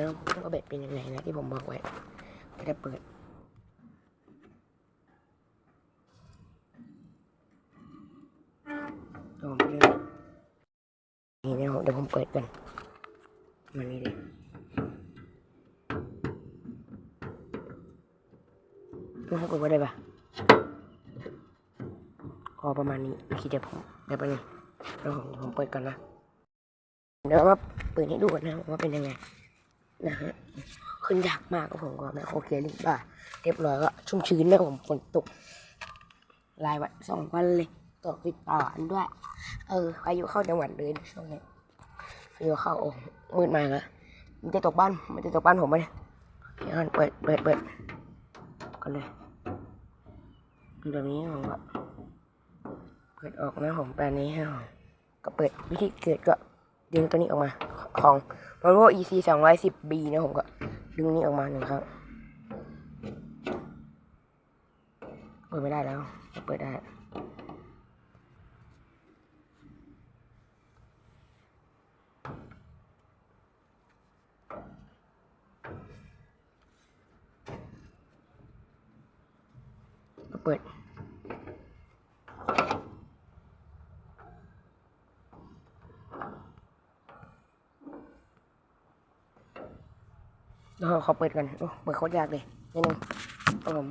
นะว่าเบ็ดเป็นยังไงนะที่ผมบอกไว้ก็จะเปิดเดี๋ยวผมเรื่อยนี่นะเดี๋ยวผมเปิดกันมานี่ดิเพื่อนให้กดว่าได้ปะพอประมาณนี้โอเคเดี๋ยวผมเดี๋ยวไปเลยเดี๋ยวผมผมเปิดกันนะเดี๋ยวมาเปิดให้ดูกันนะว่าเป็นยังไง นะฮะขึ้นยากมากครับผมก็แมโครเคลียร์ลิงบ้าเรียบร้อยก็ชุ่มชื้นนะผมฝนตกรายวันสองวันเลยตกติดต่อกันด้วย เออพายุเข้าจังหวัดเลยช่วงนี้พายุเข้าโอ้มืดมากอะมันจะตกบ้านมันจะตกบ้านผมไหมเนี่ยเดี๋ยวก่อนเปิดเปิดเปิดกันเลยดูแบบนี้ผมก็เปิดออกนะผมแบบนี้ให้ผมก็เปิดวิธีเกิดก็ดึงตัวนี้ออกมา ของ Volvo EC 210B นะผมก็ดึงนี้ออกมาหนึ่งครั้งเปิดไม่ได้แล้ว เปิดได้เปิด เดี๋ยวขอเปิดกันโอ้เปิดโคตรยากเลยนิดนึงครับผม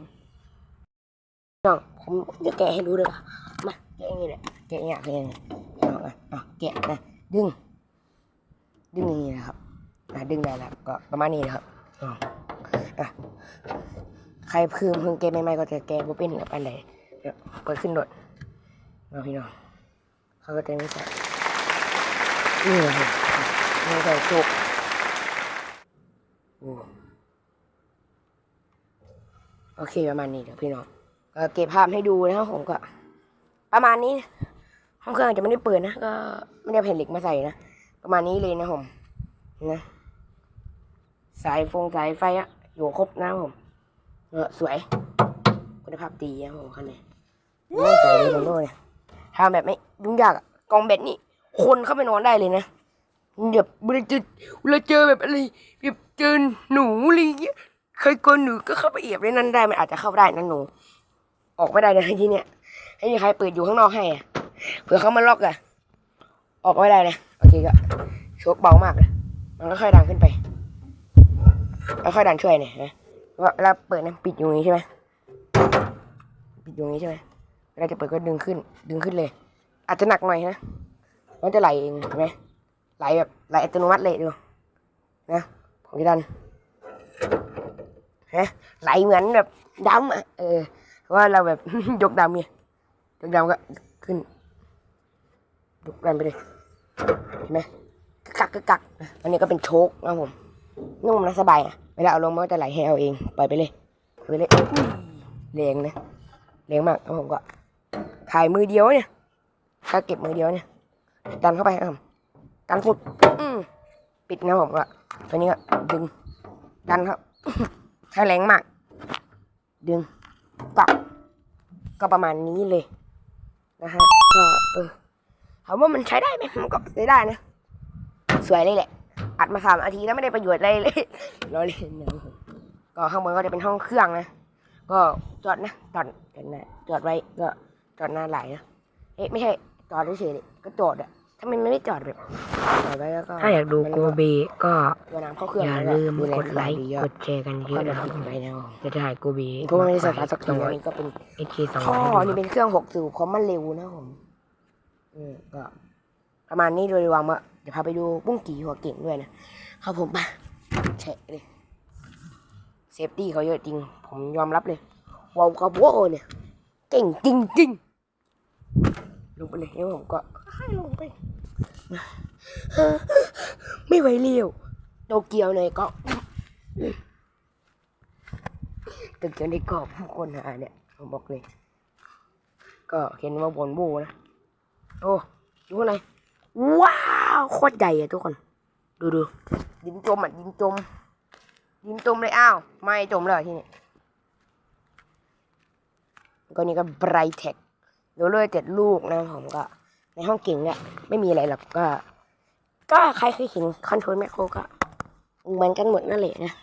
น้องผมจะแกะให้ดูเลยป่ะมาแกะอย่างนี้แหละแกะยากเลยน้องอะอะแกะนะดึง ดึงอย่างนี้นะครับอะดึงได้แล้วก็ประมาณนี้นะครับอ๋ออะใครเพิ่งเพิ่งแกะใหม่ๆก็จะแกะบ่เป็นกับอันใดเดี๋ยวเปิดขึ้นโดดเอาพี่น้องเขาก็จะไม่ใส่นี่เลยไม่ใส่จุก โอเคประมาณนี้เดี๋ยวพี่น้องก็เก็บภาพให้ดูนะครับผมก็ ประมาณนี้ ห้องเครื่องอาจจะไม่ได้เปิดนะก็ไม่ได้เอาแผ่นเหล็กมาใส่นะประมาณนี้เลยนะผมนะสายฟงสายไฟอะอยู่ครบนะผมก็สวยคุณภาพดีนะผมคันนี้ไม่สวยเลยโมโน่เนี่ยทำแบบไม่ยุ่งยากกองเบ็ดนี่คนเข้าไปนอนได้เลยนะ เดี๋ยวเวลาเจอเวลาเจอแบบอะไรแบบเจอหนูอะไรเงี้ยเคยกลัวหนูก็เข้าไปเอียบในนั้นได้มันอาจจะเข้าได้นะหนู ออกไม่ได้นะที่เนี้ยให้มีใครเปิดอยู่ข้างนอกให้อะเผื่อเขามาล็อกอะออกไม่ได้นะโอเคก็โชคเบามากเลยมันก็ค่อยดังขึ้นไปแล้วค่อยดันช่วยเนี่ยนะว่าเวลาเปิดนะปิดอยู่งนี้ใช่ไหมปิดอยู่งนี้ใช่ไหมเวลาจะเปิดก็ดึงขึ้น ดึงขึ้นเลย อาจจะหนักหน่อยนะมันจะไหลเองเห็นไหม ไหลแบบไหลอัตโนมัติเลยดูนะผมจะดันฮะไหลเหมือนแบบดำอะเออเพราะว่าเราแบบยกดำไงยกดำก็ขึ้นยกดันไปเลยเห็นไหมกึกกักกักอันนี้ก็เป็นโชคนะผมนุ่มและสบายอะเวลาเอาลงมันก็จะไหลให้เอาเองปล่อยไปเลยไปเลยอุ้ยแรงนะแรงมากแล้วผมก็ถ่ายมือเดียวเนี่ยถ้าเก็บมือเดียวเนี่ยดันเข้าไปครับันสุดปิดนะผมก็ตัวนี้ก็ดึงดันครับถ้แรงมาก ดึงปักก็ประมาณนี้เลยนะฮะก็เออถามว่ามันใช้ได้ไหมมันก็ใช้ได้นะ สวยเลยแหละ อัดมาสามนาทีแล้วไม่ได้ประโยชน์อะไรเลยรอเล่นนะก็ข้างบนก็จะเป็นห้องเครื่องนะ ก็จอดนะจอดจอดนะจอดไว้ก็จอดหน้าไหลนะเอ๊ะไม่ใช่จอดเฉยๆก็จอดอะ ถ้ามันไม่ได้จอดแบบจอดไว้แล้วก็ถ้าอยากดูโกเบก็ตัวน้ำเข้าเครื่องอย่าแล้วลืมดูแกดไลค์ดีเยอะกดแชร์กันเยค่ออะยนะนะครับไปนะจะถ่ายโกเบเพราะมันไม่ได้สตาร์ทสักตัตัววนี้ก็เป็นเอเคสองท่อให้ดูนี่เป็นเครื่องหกสูบความมันเร็วนะผมอืมก็ประมาณนี้โดยรวมอะเดี๋ยวพาไปดูบุ้งกี่หัวเก่งด้วยนะครับผมมาแฉะเลยเซฟตี้เขาเยอะจริง ผมยอมรับเลยว้าวกับว้าวเนี่ยเก่งจริงจริงๆลงไปเลยแล้วผมก็ให้ลงไป ไม่ไหวเลี้ยวโตเกียวในเกาะโตเกียวในเกาะผู้คนหาเนี่ยผมบอกเลย ก็เห็นว่าบนโบนะโอ้ดูข้างในว้าวโคตรใหญ่อะทุกคน ดูดูดินจมอะดินจมดินจมเลยอ้าว ไม่จมเลยที่นี่แล้วก็นี่ก็ไบรเทคเดี๋ยวเลยเจ็ดลูกนะผมก็ ในห้องเก่งเนี่ยไม่มีอะไรหรอกก็ ก็ใครเคยเห็นคอนโทรลแมคโครก็เหมือนกันหมดนั่นแหละนะ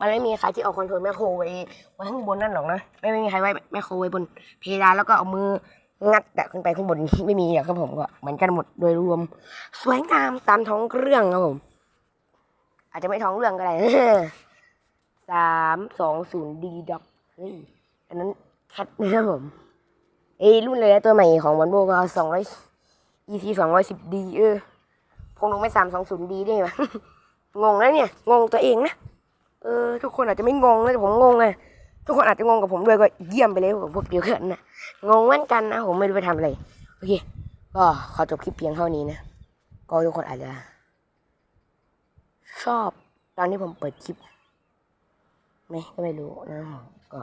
มันไม่มีใครที่เอาคอนโทรลแมคโครไว้ไว้ข้างบนนั่นหรอกนะไม่ไม่มีใครไว้แมคโครไว้บนเพดานแล้วก็เอามืองัดแตะขึ้นไปข้างบนไม่มีอะครับผมก็เหมือนกันหมดโดยรวม สวยงามตามท้องเรื่องครับผม อาจจะไม่ท้องเรื่องก็ได้สามสองศูนย์ดีด็อกเฮ้ยอันนั้นแคทนะครับผมเอ้รุ่นเลยตัวใหม่ของวันโบก็สองร้อย EC สองร้อยสิบดีเออคงลงไม่สามสองศูนย์ดีได้ไหมงงแล้วเนี่ย งงตัวเองนะ เออ ทุกคนอาจจะไม่งงนะแต่ผมงงไงทุกคนอาจจะงงกับผมด้วยก็เยี่ยมไปเลยผมพวกเดียวกันนะงงเหมือนกันนะผมไม่รู้ไปทำอะไร โอเค ก็ขอจบคลิปเพียงเท่านี้นะ ก็ทุกคนอาจจะ ชอบตอนที่ผมเปิดคลิปไหมก็ไม่รู้นะก็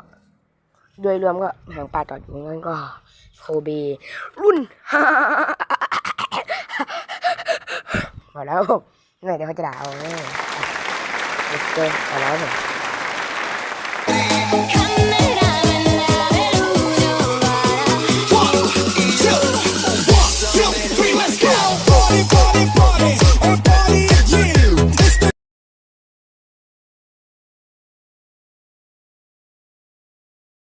โดยรวมก็หางปลาต่ออยู่งั้นก็โคเบรุ่นพ อแล้วหน่อยเดี๋ยวเขาจะด่าเอาเกินพอแล้วผม